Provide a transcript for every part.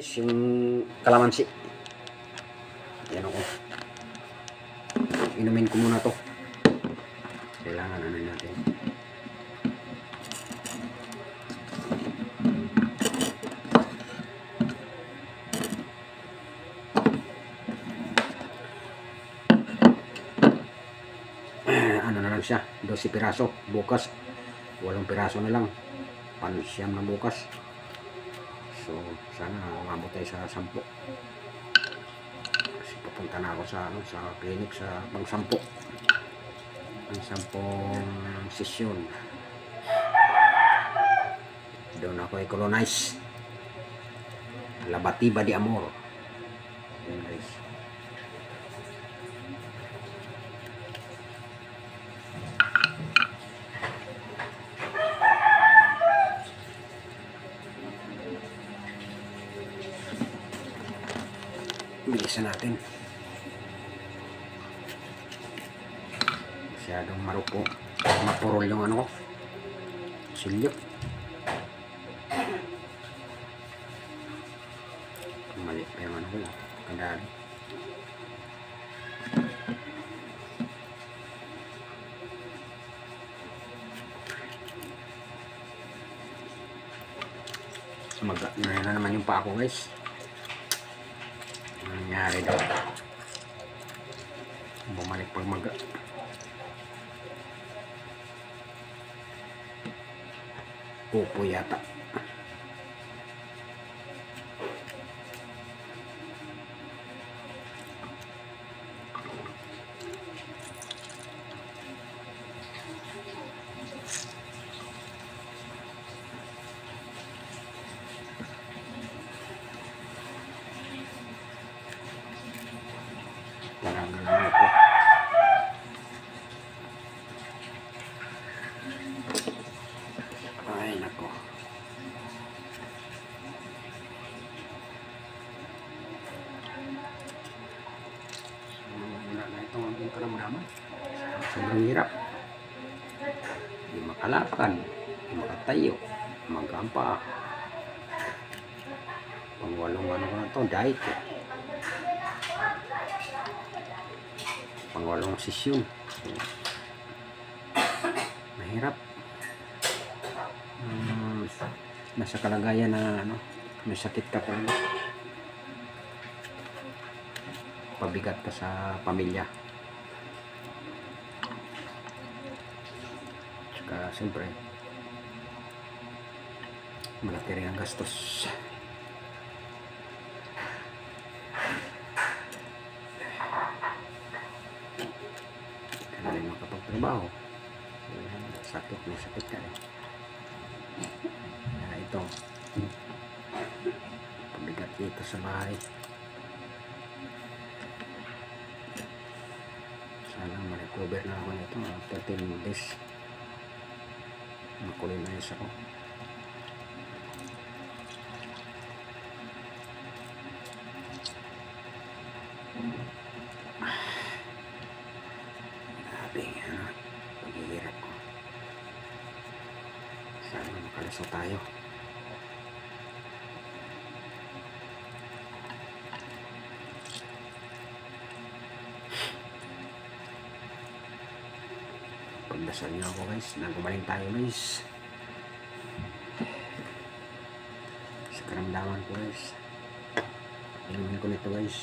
guys, yung kalamansi. Yan ako. Inumin ko muna to. Kailangan ano natin. ano na lang siya, 12 piraso. Bukas, walong piraso na lang. Pansiyam na bukas. So, sana umabot tayo sa 10. Kasi pupunta na ako sa, ano, sa clinic sa pang 10. Ang 10 sesyon. Doon ako i-colonize. Labatiba di Amor. Yun guys. Bilisan natin. Masyadong marupo. Mapurol yung ano ko. Silyo. Mali pa yung ano ko. Kandaan. Mag na na naman yung pa ako guys. Nangyari daw? Bumalik pag mag... Pupo yata. Itong aking karamdaman. Sobrang hirap. Hindi makalakan. Hindi makatayo. Magkampa. Pangwalong ano ko na to, diet eh. Pangwalong sesyon. Mahirap. Hmm, nasa kalagayan na ano, may sakit ka talaga. Pabigat ka sa pamilya. Siyempre, malaki rin ang gastos. Kaya rin makapagtrabaho. Sakit, may sakit ka eh. Kaya ito, pabigat dito sa bahay. Sana ma-recover na ako nito. After 10 days, makulinayos ako. Grabe, ano, paghihirap ko. Sana makalusot tayo. Pagdasal niyo ako guys, nagkumaling tayo guys. Sa karamdaman ko guys. Inumin ko nito guys.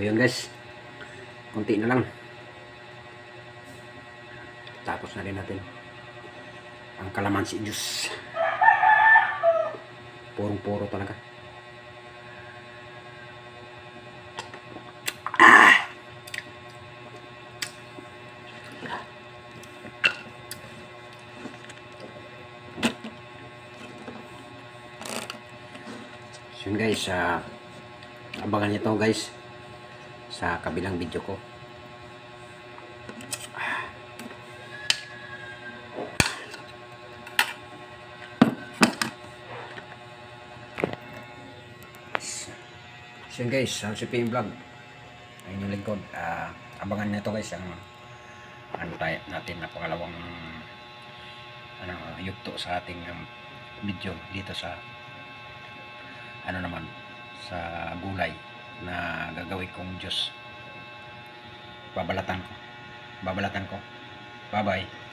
So yun guys. Kunti na lang. Tapos na rin natin. Ang kalamansi juice. Purong-puro talaga. So yun guys, ah, abangan nyo to guys sa kabilang video ko. So yun guys, ang CPM vlog. Ayun yung lingkod. Ah, abangan nyo to guys ang ano tayo natin na pangalawang ano, yugto sa ating um, video dito sa ano naman sa gulay na gagawin kong juice babalatan ko. Babalatan ko. Bye bye